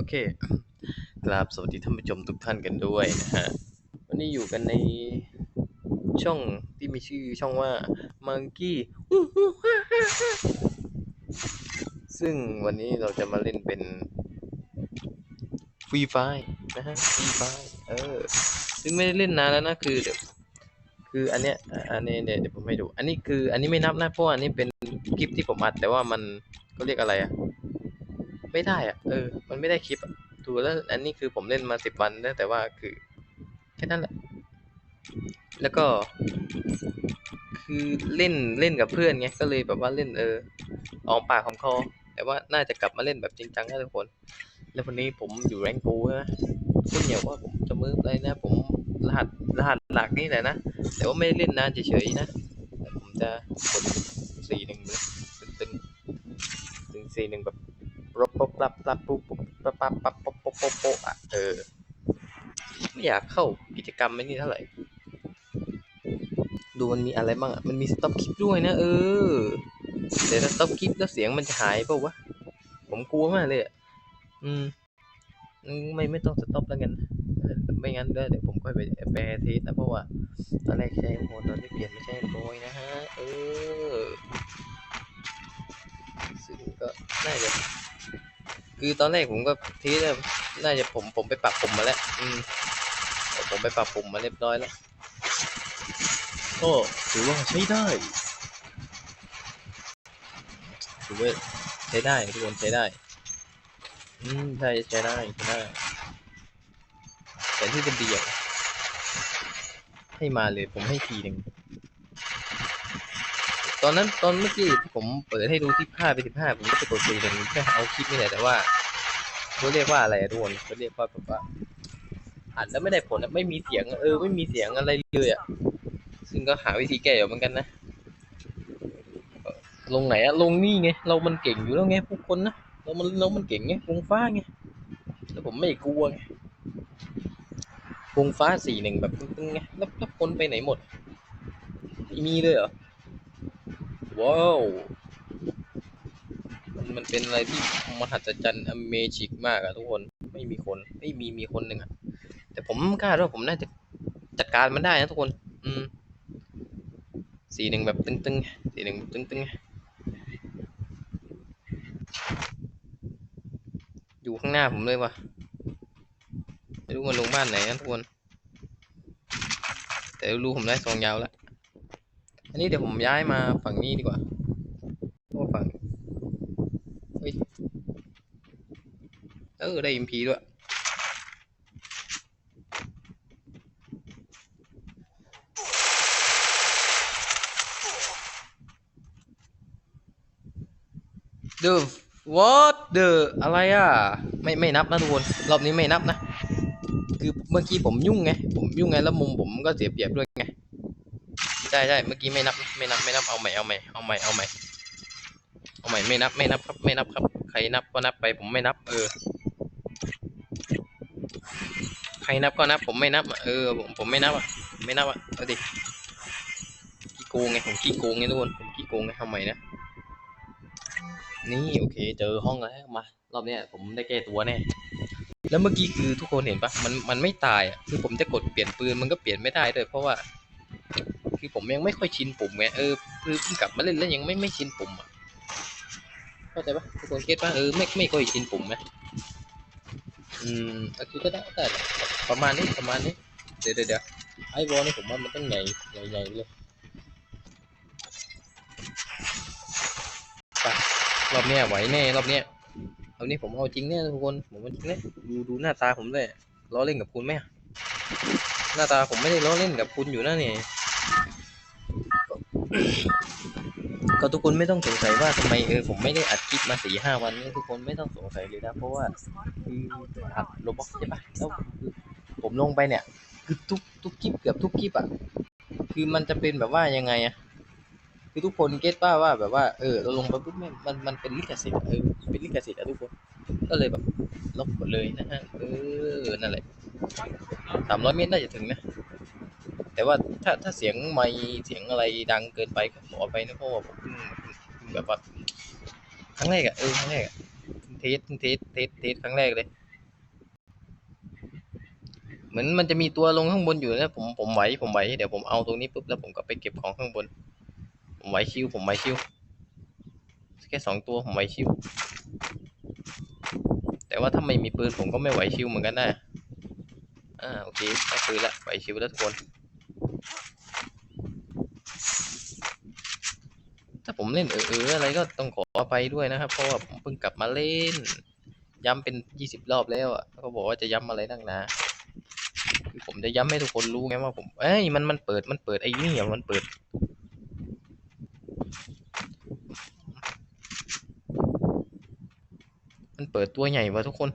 โอเคกราบสวัสดีท่านผู้ชมทุกท่านกันด้วยนะฮะ วันนี้อยู่กันในช่องที่มีชื่อช่องว่า Monkey ซึ่งวันนี้เราจะมาเล่นเป็นฟรีไฟนะฮะฟรีไฟเออ ซึ่งไม่ได้เล่นนานแล้วนะ คือเดี๋ยวคืออันเนี้ย อันนี้เนี่ยเดี๋ยวผมให้ดู อันนี้คือ อันนี้ไม่นับนะ เพราะอันนี้เป็นคลิปที่ผมอัด แต่ว่ามันเขาเรียกอะไรอะ ไม่ได้อะเออ มันไม่ได้คลิปอะถูแล้วอันนี้คือผมเล่นมาสิบวันแต่ว่าคือแค่นั้นแหละ แล้วก็ คือเล่นเล่นกับเพื่อนไงก็เลยแบบว่าเล่นเออออกปากของคอ แต่ว่าน่าจะกลับมาเล่นแบบจริงจังนะทุกคน แล้ววันนี้ผมอยู่แรงกูนะคุณอย่าว่าผมจะมืออะไรนะ ผมรหัสรหัสหลักนี่แหละนะ แต่ว่าไม่ได้เล่นนานเฉยๆนะผมจะกดสี่หนึ่งเลยตึงตึงสี่หนึ่งแบบ บปรับปรับปุ๊บปุ๊บปั๊บปั๊บปั๊บปุ๊บปุ๊บปุ๊บปุ๊บอะเออไม่อยากเข้ากิจกรรมไม่นี่เท่าไหร่ ดูมันมีอะไรบ้างอะ มันมีสต็อปคลิปด้วยนะเออแต่ถ้าสต็อปคลิปแล้วเสียงมันจะหายเปล่าวะ ผมกลัวมากเลยอะ อืม ไม่ไม่ต้องสต็อปแล้วกันไม่งั้นเดี๋ยวผมค่อยไปแปลเทสนะเพราะว่าตอนแรกใช้โมตอนที่เปลี่ยนไม่ใช่โมยนะฮะ เออ ซึ่งก็น่าจะ คือตอนแรกผมก็ทีแรกน่าจะผมผมไปปรับปุ่มมาแล้ว อืมแต่ผมไปปรับปุ่มมาเรียบร้อยแล้วก็ถือว่าใช้ได้ถือว่าใช้ได้ทุกคนใช้ได้ อืมใช่ใช้ได้ใช้ได้แต่ที่จะเบียดให้มาเลยผมให้ทีหนึ่ง ตอนนั้นตอนเมื่อกี้ที่ผมเปิดให้ดูที่ผ้าไปสิบห้าผมก็จะกดสี่หนึ่งเพื่อเอาคลิปนี่แหละแต่ว่าเขาเรียกว่าอะไรอะทุกคนเขาเรียกว่าแบบว่าอัดแล้วไม่ได้ผลไม่มีเสียงเออไม่มีเสียงอะไรเลยอะซึ่งก็หาวิธีแก้อยู่เหมือนกันนะลงไหนอะลงนี่ไงเรามันเก่งอยู่แล้วไงพวกคนนะเรามันเรามันเก่งไงวงฟ้าไงแล้วผมไม่กลัวไงวงฟ้าสี่หนึ่งแบบตึงๆไงแล้วแล้วคนไปไหนหมดมีเลยเหรอ ว้าวมันมันเป็นอะไรที่มหัศจรรย์ Amazing มากอะทุกคน ไม่มีคน ไม่มีมีคนหนึ่งอะแต่ผมคาดว่าผมน่าจะจัดการมันได้นะทุกคน อืม สีหนึ่งแบบตึงๆ สีหนึ่งตึงๆ อยู่ข้างหน้าผมเลยวะไม่รู้มันลงบ้านไหนนะทุกคน แต่รู้ผมได้ซองยาวแล้ว อันนี้เดี๋ยวผมย้ายมาฝั่งนี้ดีกว่าเพราะว่าฝั่งเฮ้ยเออได้ MP ด้วย The what the อะไรอะ ไม่ไม่นับนะทุกคน รอบนี้ไม่นับนะ คือเมื่อกี้ผมยุ่งไง ผมยุ่งไงแล้วมุมผมก็เสียเปรียบด้วยไง ใช่ใช่เมื่อกี้ไม่นับไม่นับไม่นับเอาใหม่เอาใหม่เอาใหม่เอาใหม่เอาใหม่ไม่นับไม่นับครับไม่นับครับ ใครนับก็นับไปผมไม่นับ เออ ใครนับก็นับ ผมไม่นับเออผมผมไม่นับอะไม่นับอะเอาดิขี้โกงไงผมขี้โกงไงทุกคนผมขี้โกงไงทำไมนะนี่โอเค เจอห้องแล้วมารอบเนี้ยผมได้แก้ตัวแน่แล้วเมื่อกี้คือทุกคนเห็นปะมันมันไม่ตายอะคือผมจะกดเปลี่ยนปืนมันก็เปลี่ยนไม่ได้เลยเพราะว่า คือผมยังไม่ค่อยชินปุ่มไงเออคือเพิ่งกลับมาเล่นแล้วยังไม่ไม่ชินปุ่มอะเข้าใจปะทุกคนเก็ตปะเออไม่ไม่ค่อยชินปุ่มไหมอืมก็คือก็ได้ได้แหละประมาณนี้ประมาณนี้เดี๋ยวเดี๋ยวเดี๋ยวไอ้บอลนี่ผมว่ามันต้องใหญ่ใหญ่ใหญ่เลยไปรอบเนี้ยไหวแน่รอบเนี้ยรอบนี้ผมเอาจริงแน่ทุกคนผมเอาจริงแน่ดูดูหน้าตาผมเลยล้อเล่นกับคุณไหมหน้าตาผมไม่ได้ล้อเล่นกับคุณอยู่นะเนี่ย ก็ทุกคนไม่ต้องสงสัยว่าทำไมเออผมไม่ได้อัดคลิปมาสี่ห้าวันนี้ทุกคนไม่ต้องสงสัยเลยนะเพราะว่าอัดโรบอกใช่ปะแล้วผมลงไปเนี่ยคือทุกทุกคลิปเกือบทุกคลิปอะคือมันจะเป็นแบบว่ายังไงอะคือทุกคนเก็ตป่าว่าแบบว่าเออเราลงไปปุ๊บม,มันมันเป็นลิขสิทธิ์อะเออเป็นลิขสิทธิ์อะทุกคน ก็เลยแบบลบหมดเลยนะฮะเออนั่นแหละสามร้อยเมตรน่าจะถึงนะ แต่ว่าถ้าถ้าเสียงไมค์เสียงอะไรดังเกินไปก็ขอไปนะเพราะว่าผมเพิ่งแบบว่าครั้งแรกอะเออครั้งแรกอะเพิ่งเทสเพิ่งเทสเทสเทสครั้งแรกเลย เหมือนมันจะมีตัวลงข้างบนอยู่นะผมผมไหวผมไหวเดี๋ยวผมเอาตรงนี้ปุ๊บแล้วผมก็ไปเก็บของข้างบน ผมไหวชิวผมไหวชิวแค่สองตัวผมไหวชิวแต่ว่าถ้าไม่มีปืนผมก็ไม่ไหวชิวเหมือนกันนะอ่าโอเคได้ปืนละไหวชิวแล้วทุกคน ถ้าผมเล่นเอออะไรก็ต้องขออภัยด้วยนะครับ เพราะว่าผมเพิ่งกลับมาเล่น ย้ำเป็นยี่สิบรอบแล้วอะเขาบอกว่าจะย้ำอะไรตั้งนาคือผมจะย้ำให้ทุกคนรู้ไงว่าผม เอ้ยมันมันเปิดมันเปิดไอ้นี่อะมันเปิดมันเปิดตัวใหญ่ว่ะทุกคน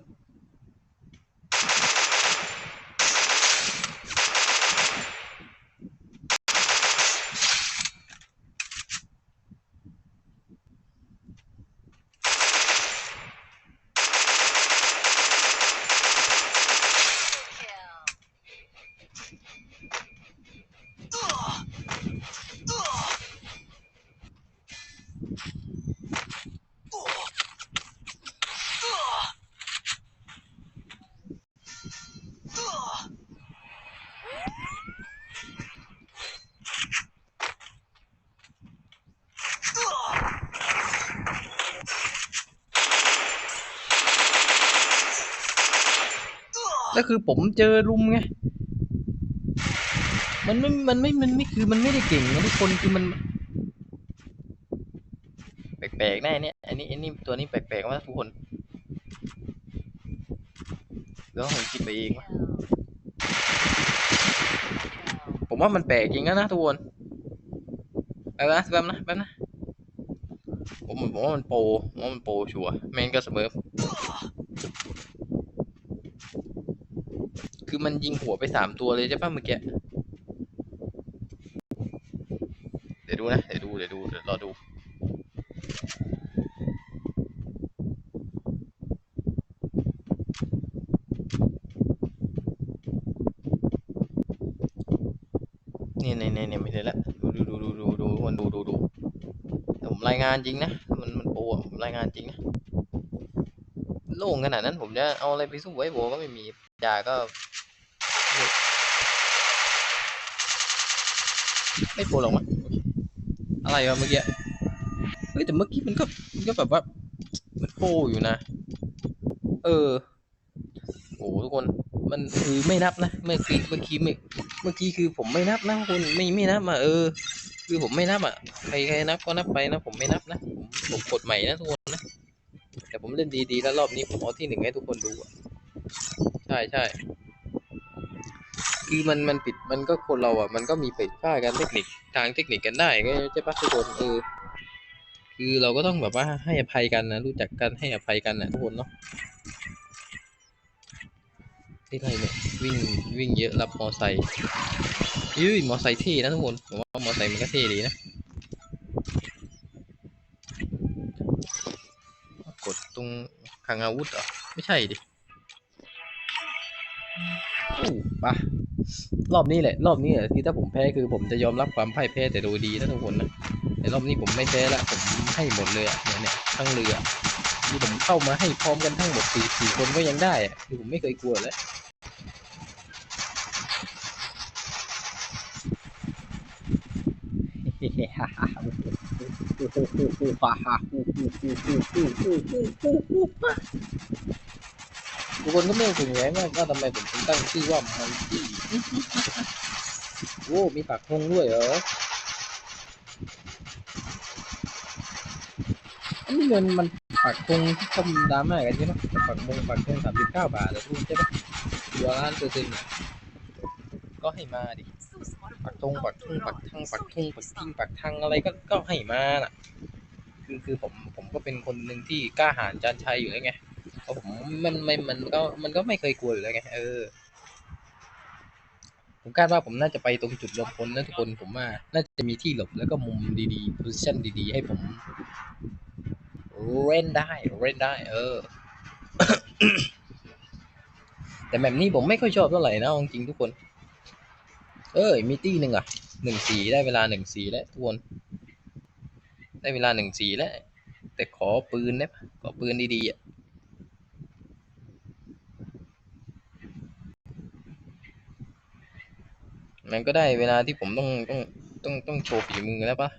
แล้วคือผมเจอลุมไง มันไม่ มันไม่ มันไม่คือมันไม่ได้เก่งนะทุกคนคือมัน แปลกๆแน่เนี่ย อันนี้อันนี้ตัวนี้แปลกๆมากทุกคนแล้วผมคิดไปเองวะผมว่ามันแปลกจริงนะนะทุกคนแป๊บนะแป๊บนะแป๊บนะผมผมว่ามันโปรผมว่ามันโปรชัวร์แม่งก็เสมอ คือ มันยิงหัวไปสามตัวเลยใช่ป่ะเมื่อกี้เดี๋ยวดูนะ เดี๋ยวดู เดี๋ยวดู เดี๋ยวรอดู นี่นี่นี่นี่ไม่ได้ละดูดูดูดูดูดูมันดูดูดูผมรายงานจริงนะ มันมันโปรอะผมรายงานจริงนะโล่งขนาดนั้นผมจะเอาอะไรไปสู้ไว้โบก็ไม่มีจ่าก็ ไม่โปรหรอกมั้งอะไรวะเมื่อกี้เฮ้ยแต่เมื่อกี้มันก็มันก็แบบว่ามันโปรอยู่นะ เออโอ้ทุกคนมันคือไม่นับนะเมื่อกี้เมื่อกี้เมื่อกี้คือผมไม่นับนะคุณไม่ไม่นับอะเออ คือผมไม่นับอะใครใครนับก็นับไปนะ ผมไม่นับนะผมผมกดใหม่นะทุกคนนะแต่ผมเล่นดีๆแล้วรอบนี้ผมเอาที่หนึ่งให้ทุกคนดูอะใช่ใช่ คือมันมันผิดมันก็คนเราอะ มันก็มีผิดพลาดกันเทคนิคทางเทคนิคกันได้ก็ใช่ปะทุกคนเออคือเราก็ต้องแบบว่าให้อภัยกันนะรู้จักกันให้อภัยกันนะทุกคนเนาะที่ไรเนี่ยวิ่งวิ่งเยอะรับมอไซค์ยืยมอไซค์เท่นะทุกคนผมว่ามอไซค์มันก็เท่ดีนะกดตรงคางอาวุธเหรอไม่ใช่ดิ ปะรอบนี้แหละ รอบนี้แหละที่ถ้าผมแพ้คือผมจะยอมรับความพ่ายแพ้แต่โดยดีนะทุกคนนะแต่รอบนี้ผมไม่แพ้ละผมให้หมดเลยเนี่ยเนี่ยทั้งเรือที่ผมเข้ามาให้พร้อมกันทั้งหมดสี่สี่คนก็ยังได้อะคือผมไม่เคยกลัวเลย ทุกคนก็ไม่ถึงแย้งว่าว่าทำไมผมถึงตั้งชื่อว่ามันที่โอ้มีปากธงด้วยเหรออันนี้เงินมันปากธงที่ชมดราม่ากันใช่ไหมปากมงปากธงสามสิบเก้าบาทแต่ทุกใช่ไหมตัวล้านเปอร์เซ็นต์เนี่ยก็ให้มาดิปักธงปักธงปักทังปักธงปักทิ้งปักทังอะไรก็ก็ให้มาน่ะ คือคือผมผมก็เป็นคนหนึ่งที่กล้าหาญจานชัยอยู่แล้วไง เพราะผมมันไม่มันก็มันก็ไม่เคยกลัวอยู่แล้วไงเออ ผมคาดว่าผมน่าจะไปตรงจุดรวมพลนะทุกคนผมว่า น่าจะมีที่หลบแล้วก็มุมดีๆ position ดีๆ ให้ผมเล่นได้เล่นได้ เออ แต่แบบนี้ผมไม่ค่อยชอบเท่าไหร่นะจริงทุกคน เอ้ยมีตี้หนึ่งอะหนึ่งสีได้เวลาหนึ่งสีแล้วทุกคนได้เวลาหนึ่งสีแล้วแต่ขอปืนได้ปะขอปืนดีๆอะ มันก็ได้เวลาที่ผมต้องต้องต้องต้องโชว์ฝีมือแล้วปะ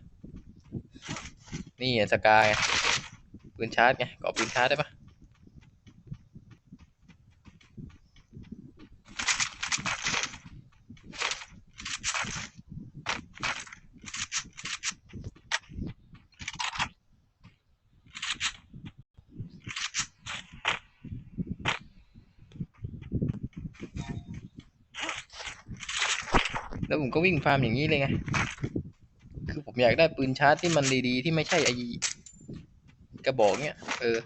นี่สกายปืนชาร์จไงกอบปืนชาร์จได้ปะ แล้วผมก็วิ่งฟาร์มอย่างนี้เลยไง คือผมอยากได้ปืนชาร์จที่มันดีๆ ที่ไม่ใช่ไอกระบอกเนี้ย เออ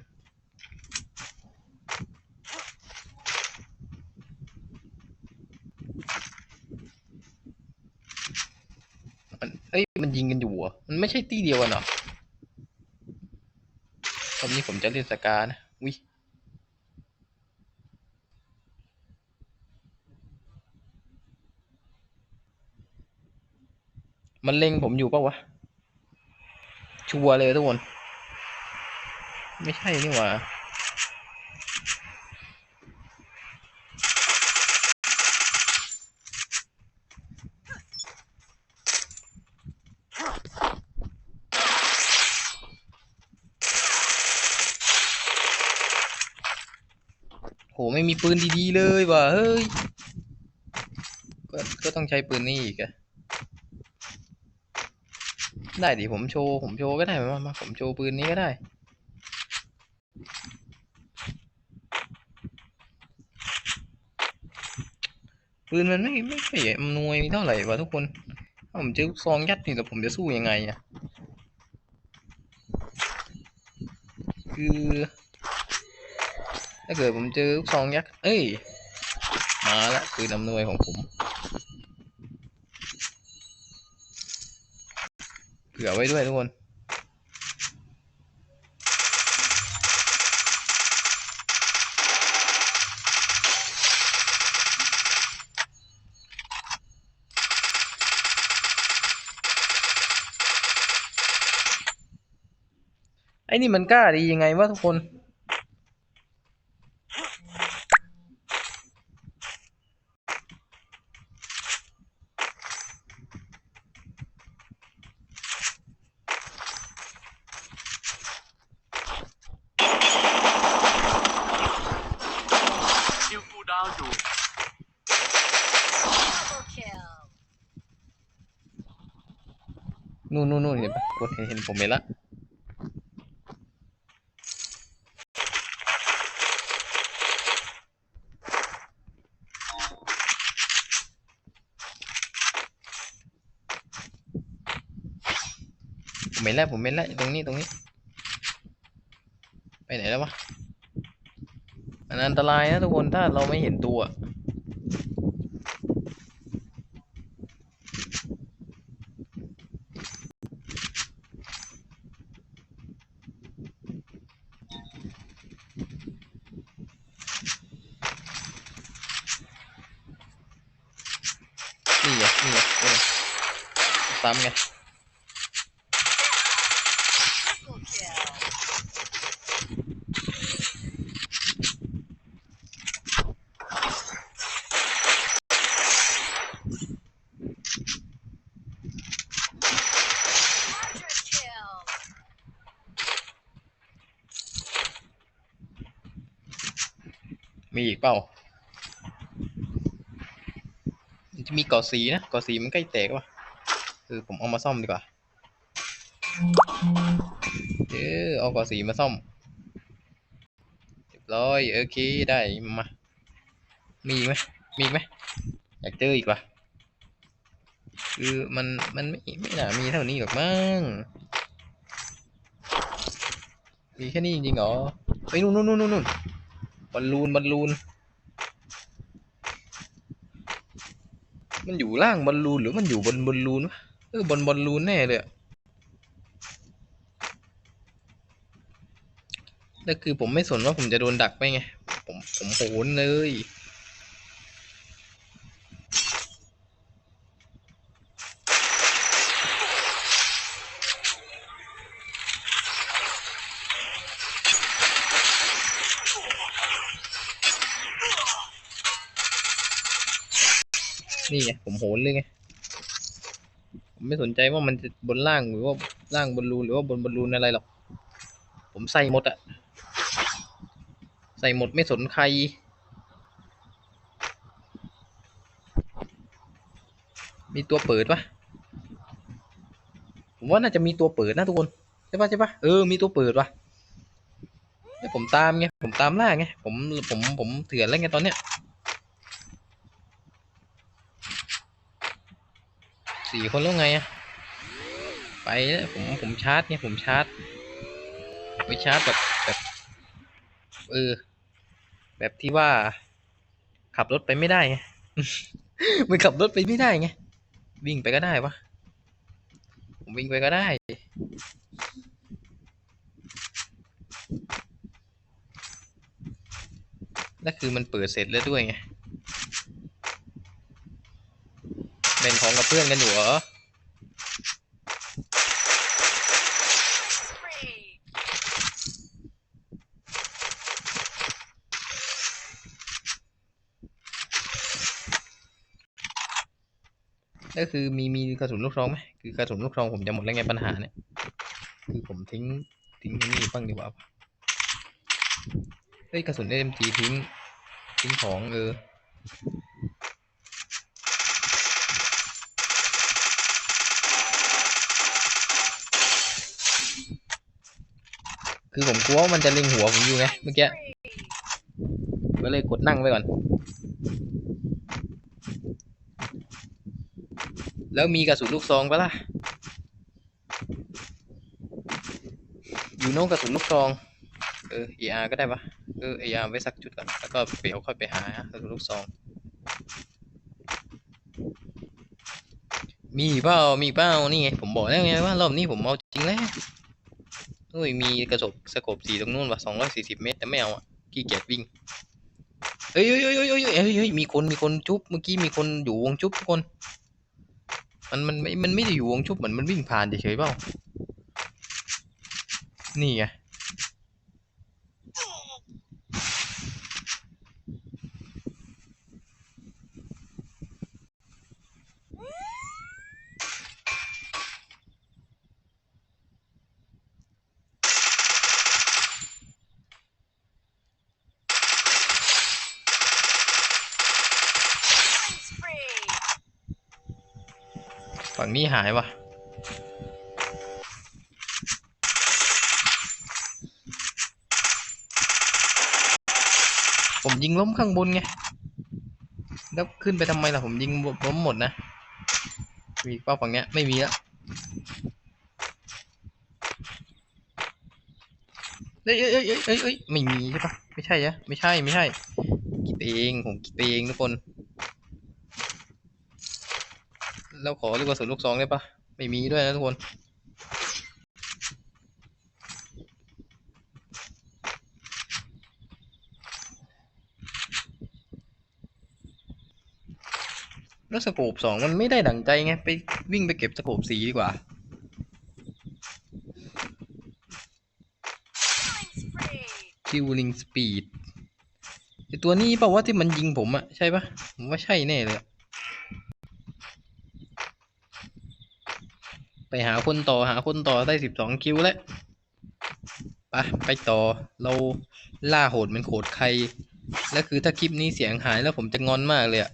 มันเอ้ย มันยิงกันอยู่เหรอมันไม่ใช่ตีเดียวกันเหรอรอบนี้ผมจะเล่นสกานะวิ มันเล็งผมอยู่ปะวะ ชัวร์เลยทุกคน ไม่ใช่นี่หว่าโหไม่มีปืนดีๆเลยว่ะเฮ้ย ก็ ก็ต้องใช้ปืนนี่อีกอะ ได้ดิผมโชว์ผมโชว์ก็ได้มามาผมโชว์ปืนนี้ก็ได้ ปืนมันไม่ไม่ค่อยอำนวยเท่าไหร่วะทุกคนถ้าผมเจอซองยัดนี่แล้วผมจะสู้ยังไงอะคือถ้าเกิดผมเจอซองยักษ์เอ้ย มาละปืนอำนวยของผม ผื่อไว้ด้วยทุกคน ไอ้นี่มันกล้าดียังไงวะทุกคน คิวกูดาวอยู่ Double kill. นู่นนู่นนู่นเห็นปะกดเห็นเห็นผมเห็นละผมเห็นแล้วผมเห็นแล้วตรงนี้ตรงนี้ ไปไหนแล้ววะมันอันตรายนะทุกคนถ้าเราไม่เห็นตัว นี่ไงนี่ไงเออ ซ้ำไงมีอีกเปล่ามันจะมีเกาะสีนะเกาะสีมันใกล้แตกว่ะ เออผมเอามาซ่อมดีกว่าเออเอากาะสีมาซ่อมเรียบร้อยโอเคได้มา มีไหมมีไหมอยากเจออีกว่ะคือมันมันไม่ไม่น่ามีเท่านี้หรอกมั้งมีแค่นี้จริงๆเหรอไปนู่นนู่นนู่นนู่นบอลลูนบอลลูน มันอยู่ล่างบอลลูนหรือมันอยู่บนบอลลูนวะ เออบนบอลลูนแน่เลย แล้วคือผมไม่สนว่าผมจะโดนดักไหมไง ผมผมโหนเลยนี่ไงผมโหนเลยไง ผมไม่สนใจว่ามันจะบนล่างหรือว่าล่างบนรูนหรือว่าบนบนรูนอะไรหรอก ผมใส่หมดอะใส่หมดไม่สนใคร มีตัวเปิดปะผมว่าน่าจะมีตัวเปิดนะทุกคน ใช่ปะใช่ปะเออ มีตัวเปิดวะแต่ผมตามไง ผมตามล่าไง ผม ผม ผมเถื่อนแล้วไงตอนเนี้ย สี่คนแล้วไงอะไปแล้วผมผมชาร์จไงผมชาร์จไปชาร์จแบบแบบเออแบบที่ว่า ขับรถไปไม่ได้ไงมันขับรถไปไม่ได้ไงวิ่งไปก็ได้ปะผมวิ่งไปก็ได้แล้วคือมันเปิดเสร็จแล้วด้วยไงแบ่ งของกับเพื่อนกันอยู่เหรอก็คือมีมีกระสุนลูกซองไหมคือกระสุนลูกซองผมจะหมดแล้วไงปัญหาเนี่ยคือผมทิ้งทิ้งนี่บ้างดีกว่าเฮ้ยกระสุน SMG ทิ้งทิ้งของเออ คือผมกลัวว่ามันจะเล็งหัวผมอยู่ไงเมื่อกี้ Spree. ก็เลยกดนั่งไว้ก่อน แล้วมีกระสุนลูกซองปะล่ะ อยู่โน้กระสุนลูกซอง เออ ER ก็ได้ปะเออ ER ไว้สักจุดก่อน แล้วก็เดี๋ยวค่อยไปหากระสุนลูกซอง มีเปล่า มีเปล่า นี่ไง ผมบอกแล้วไงว่ารอบนี้ผมเอาจริงแล้ว เฮ้ยมีกระสบสกบสีตรงนู้นว่ะสองร้อยสี่สิบเมตร แต่ไม่เอาอะขี้เกียจวิ่งเฮ้ยเฮ้ยเฮ้ยเฮ้ยเฮ้ยเอ้ยมีคนมีคนจุ๊บเมื่อกี้มีคนอยู่วงจุ๊บทุกคน มันมันไม่มันไม่ได้อยู่วงชุบเหมือนมันวิ่งผ่านเฉยๆเปล่านี่ไง ฝั่งนี้หายวะผมยิงล้มข้างบนไง แล้วขึ้นไปทำไมล่ะผมยิงล้มหมดนะ มีเป้าฝั่งเนี้ยไม่มีแล้วเอ้ยเอ้ยเอ้ยเอ้ยไม่มีใช่ปะไม่ใช่อะไม่ใช่ไม่ใช่ คิดเองผมคิดเองทุกคน แล้วขอลูกกระสุนลูกซองได้ปะไม่มีด้วยนะทุกคนแล้วสโคปสองมันไม่ได้ดั่งใจไง ไปวิ่งไปเก็บสโคปสีดีกว่า Killing spree. Killing Speed ไอตัวนี้ป่าว่าที่มันยิงผมอะใช่ปะผมว่าใช่แน่เลยอะ ไปหาคนต่อหาคนต่อได้สิบสองคิวแล้วไปไปต่อเราล่าโหดเป็นโหดใคร แล้วคือถ้าคลิปนี้เสียงหายแล้วผมจะงอนมากเลยอะ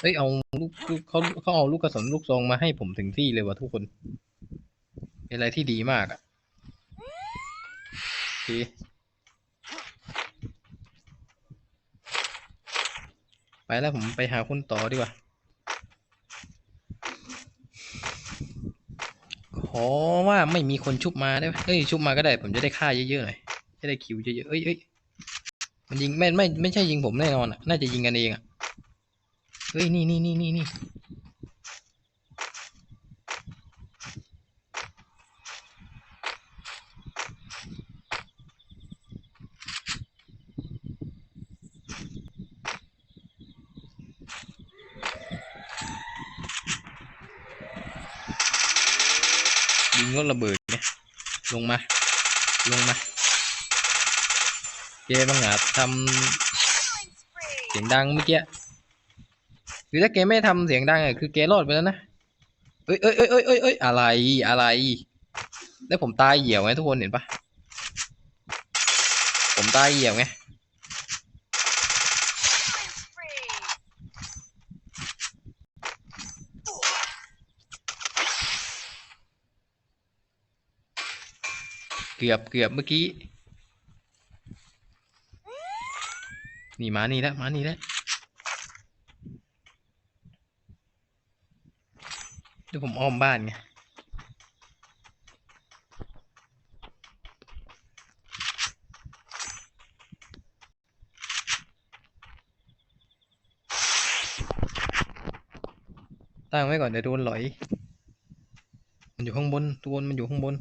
เฮ้ยเอาลูกลูกเขาเขาเอาลูกกระสุนลูกซองมาให้ผมถึงที่เลยว่ะทุกคน เป็นอะไรที่ดีมากอะ โอเคไปแล้วผมไปหาคนต่อดีกว่า ขอว่าไม่มีคนชุบมาได้ไหมเอ้ยชุบมาก็ได้ ผมจะได้ค่าเยอะๆหน่อย จะได้คิวเยอะๆ เอ้ยเอ้ยมันยิงไม่ไม่ไม่ใช่ยิงผมแน่นอนอะ น่าจะยิงกันเองอะ เฮ้ยนี่นี่นี่นี่นี่ ยิงรถระเบิดเนี่ยลงมา ลงมาเกบังอาจทำเสียงดังเมื่อกี้คือถ้าแกไม่ทำเสียงดังอะคือแกรอดไปแล้วนะเอ้ยเอ้ยเอ้ยเอ้ยเอ้ยเอ้ยอะไรอะไร แล้วผมตายเหี่ยวไงทุกคนเห็นปะผมตายเหี่ยวไง เกือบเกือบเมื่อกี้ นี่มานี่แล้วมานี่แล้วเดี๋ยวผมอ้อมบ้านไงตั้งไว้ก่อนเดี๋ยวโดนหลอย มันอยู่ข้างบนตัวมันอยู่ข้างบน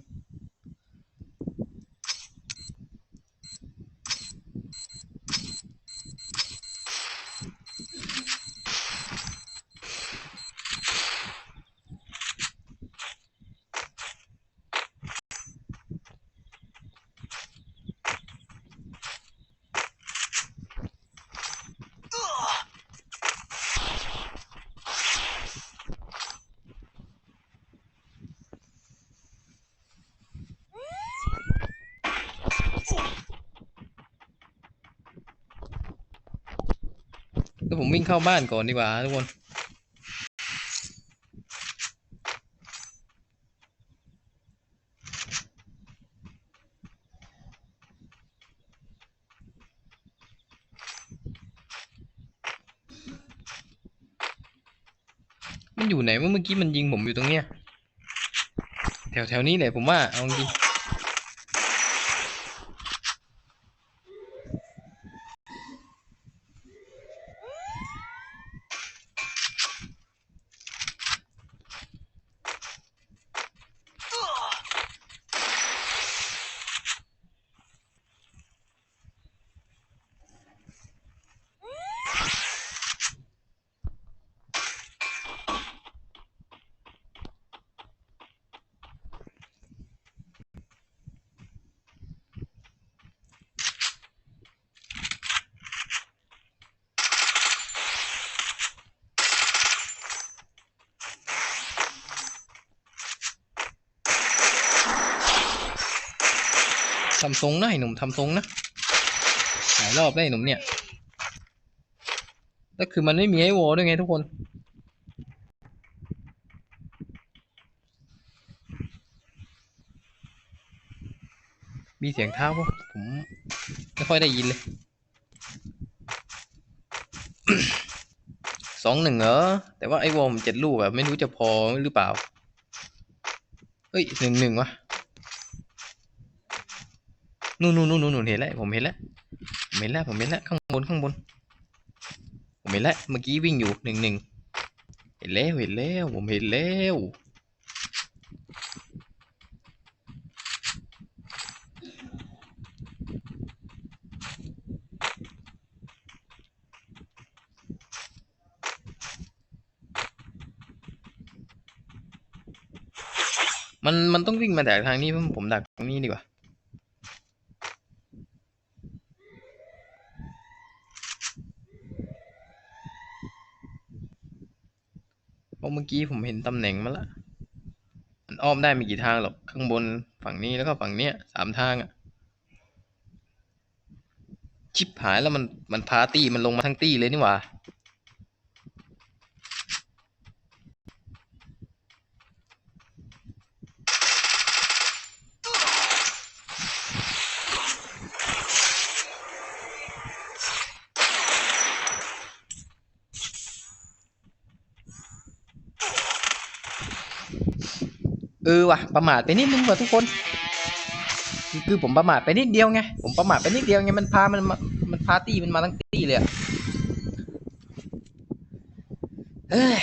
ผมวิ่งเข้าบ้านก่อนดีกว่าทุกคน มันอยู่ไหนวะเมื่อกี้มันยิงผมอยู่ตรงเนี้ย แถวแถวนี้แหละผมว่า เอาจริง ทำทรงนะไอ้หนุ่มทำทรงนะหลายรอบได้ไอหนุ่มเนี่ยแล้วคือมันไม่มีไอโวด้วยไงทุกคนมีเสียงเท้าปะผมไม่ค่อยได้ยินเลยสองหนึ่งเหรอ แต่ว่าไอวอมเจ็ดลูกแบบไม่รู้จะพอหรือเปล่า เฮ้ยหนึ่งหนึ่งวะ นู่นนู่นนู่นนู่นเห็นแล้วผมเห็นแล้วผมเห็นแล้วผมเห็นแล้วข้างบนข้างบน ผมเห็นแล้วเมื่อกี้วิ่งอยู่หนึ่งหนึ่งเห็นแล้วเห็นแล้วผมเห็นแล้วมันมันต้องวิ่งมาจากทางนี้ผมผมดักตรงนี้ดีกว่า เมื่อกี้ผมเห็นตำแหน่งมาละมันอ้อมได้มีกี่ทางหรอกข้างบนฝั่งนี้แล้วก็ฝั่งเนี้ยสามทางอะชิบหายแล้วมันมันพาตี้มันลงมาทั้งตี้เลยนี่หว่า ออว่ะประมาทไปนิดนึงว่ะทุกคน คือผมประมาทไปนิดเดียวไงผมประมาทไปนิดเดียวไงมันพามันมันพาตี้มันมาทั้งตี้เลยอะเอ้ย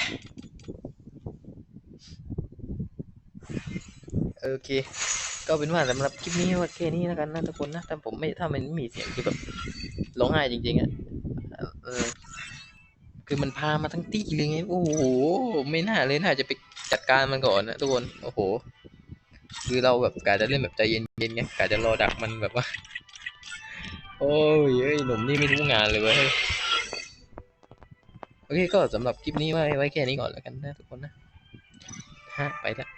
โอเค ก็เป็นว่าสำหรับคลิปนี้ว่าแค่นี้แล้วกันนะทุกคนนะถ้าผมไม่ถ้ามันมีเสียงคือแบบร้องไห้จริงๆอะเออ คือมันพามาทั้งตี้เลยไง โอ้โห ไม่น่าเลยน่าจะไปจัดการมันก่อนนะทุกคน โอ้โห คือเราแบบกะจะเล่นแบบใจเย็นๆไงกะจะรอดักมันแบบว่า โอ้ยเอ้ยหนุ่มนี่ไม่รู้งานเลยเว้ย โอเคก็สำหรับคลิปนี้ไว้ไว้แค่นี้ก่อนแล้วกันนะทุกคนนะ ฮะ ไปละ